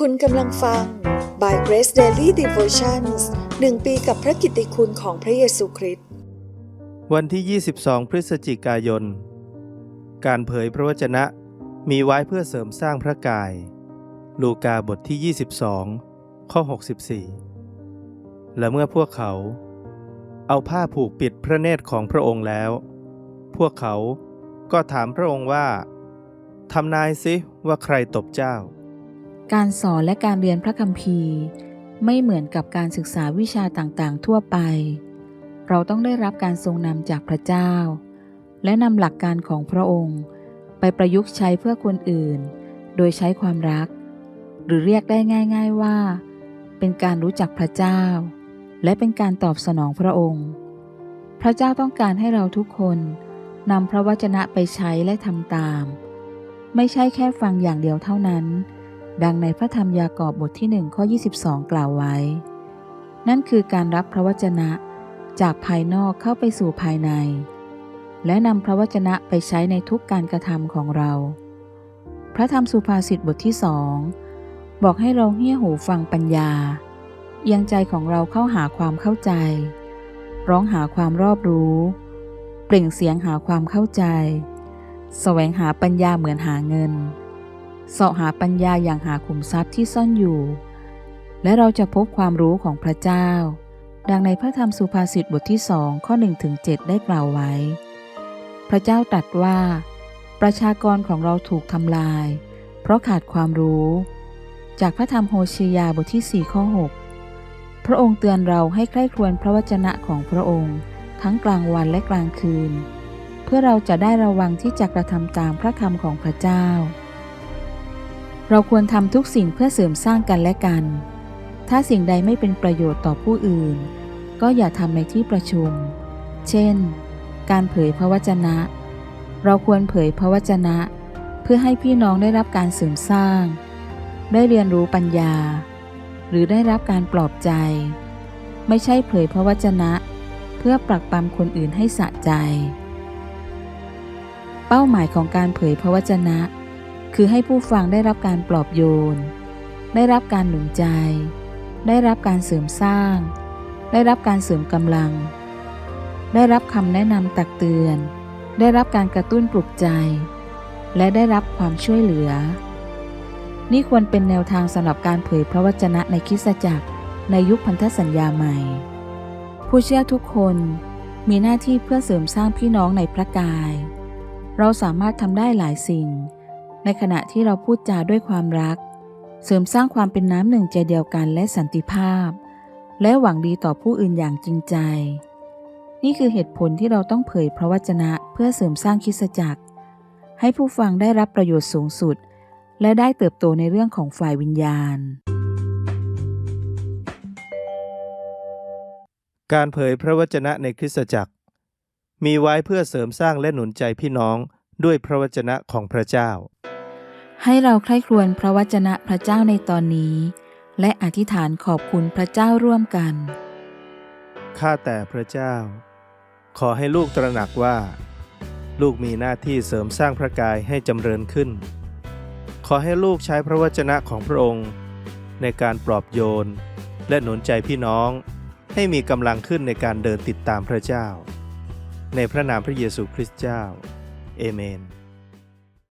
คุณกำลังฟัง By Grace Daily Devotions หนึ่งปีกับพระกิตติคุณของพระเยซูคริสต์ วันที่ 22 พฤศจิกายน การเผยพระวจนะมีไว้เพื่อเสริมสร้างพระกาย ลูกาบทที่ 22 ข้อ 64 และเมื่อพวกเขา เอาผ้าผูกปิดพระเนตรของพระองค์แล้ว พวกเขาก็ถามพระองค์ว่า ทำนายสิว่าใครตบเจ้า การสอนและการเรียนพระคัมภีร์ ไม่เหมือนกับการศึกษาวิชาต่างๆ ทั่วไป เราต้องได้รับการทรงนำจากพระเจ้า และนำหลักการของพระองค์ ไปประยุกต์ใช้เพื่อคนอื่น โดยใช้ความรัก หรือเรียกได้ง่าย ๆว่า เป็นการรู้จักพระเจ้า และเป็นการตอบสนองพระองค์ พระเจ้าต้องการให้เราทุกคนนำพระวจนะไปใช้และทำตาม ไม่ใช่แค่ฟังอย่างเดียวเท่านั้น ดังในพระธรรมยากอบบทที่1ข้อ 22 กล่าวไว้ นั่นคือการรับพระวจนะจากภายนอกเข้าไปสู่ภายใน และนำพระวจนะไปใช้ในทุกการกระทำของเรา พระธรรมสุภาษิตบทที่สองบอกให้เราเหี้ยหูฟังปัญญาเอียงใจของเราเข้าหาความเข้าใจ ร้องหาความรอบรู้ เปล่งเสียงหาความเข้าใจ แสวงหาปัญญาเหมือนหาเงิน เสาะหาปัญญาอย่างหาขุมทรัพย์ที่ซ่อนอยู่ และเราจะพบความรู้ของพระเจ้า ดังในพระธรรมสุภาษิตบทที่สองข้อ1ถึง7ได้กล่าวไว้ พระเจ้าตรัสว่า ประชากรของเราถูกทำลาย เพราะขาดความรู้ จากพระธรรมโฮเชยาบทที่4ข้อ6 พระองค์เตือนเราให้ใคร่ครวญพระวจนะของพระองค์ ทั้งกลางวันและกลางคืน เพื่อเราจะได้ระวังที่จะกระทำตามพระคำของพระเจ้า เราควรทำทุกสิ่งเพื่อเสริมสร้างกันและกัน ถ้าสิ่งใดไม่เป็นประโยชน์ต่อผู้อื่น ก็อย่าทำในที่ประชุม เช่น การเผยพระวจนะ เราควรเผยพระวจนะ เพื่อให้พี่น้องได้รับการเสริมสร้าง ได้เรียนรู้ปัญญา หรือได้รับการปลอบใจ ไม่ใช่เผยพระวจนะ เพื่อปรักปรำคนอื่นให้สะใจ เป้าหมายของการเผยพระวจนะ คือให้ผู้ฟังได้รับการปลอบโยน ได้รับการหนุนใจ ได้รับการเสริมสร้าง ได้รับการเสริมกำลัง ได้รับคำแนะนำตักเตือน ได้รับการกระตุ้นปลุกใจ และได้รับความช่วยเหลือ นี่ควรเป็นแนวทางสำหรับการเผยพระวจนะในคริสตจักรในยุคพันธสัญญาใหม่ ผู้เชื่อทุกคนมีหน้าที่เพื่อเสริมสร้างพี่น้องในพระกาย เราสามารถทำได้หลายสิ่ง ในขณะที่เราพูดจาด้วยความรัก เสริมสร้างความเป็นน้ำหนึ่งใจเดียวกันและสันติภาพ และหวังดีต่อผู้อื่นอย่างจริงใจ นี่คือเหตุผลที่เราต้องเผยพระวจนะเพื่อเสริมสร้างคิสจักร ให้ผู้ฟังได้รับประโยชน์สูงสุด และได้เติบโตในเรื่องของฝ่ายวิญญาณ การเผยพระวจนะในคริสตจักร มีไว้เพื่อเสริมสร้างและหนุนใจพี่น้องด้วยพระวจนะของพระเจ้า ให้เราใคร่ครวญพระวจนะพระเจ้าในตอนนี้ และอธิษฐานขอบคุณพระเจ้าร่วมกัน ข้าแต่พระเจ้า ขอให้ลูกตระหนักว่า ลูกมีหน้าที่เสริมสร้างพระกายให้จำเริญขึ้น ขอให้ลูกใช้พระวจนะของพระองค์ ในการปลอบโยน และหนุนใจพี่น้องให้มีกำลังขึ้นในการเดินติดตามพระเจ้า ในพระนามพระเยซูคริสต์เจ้า เอเมน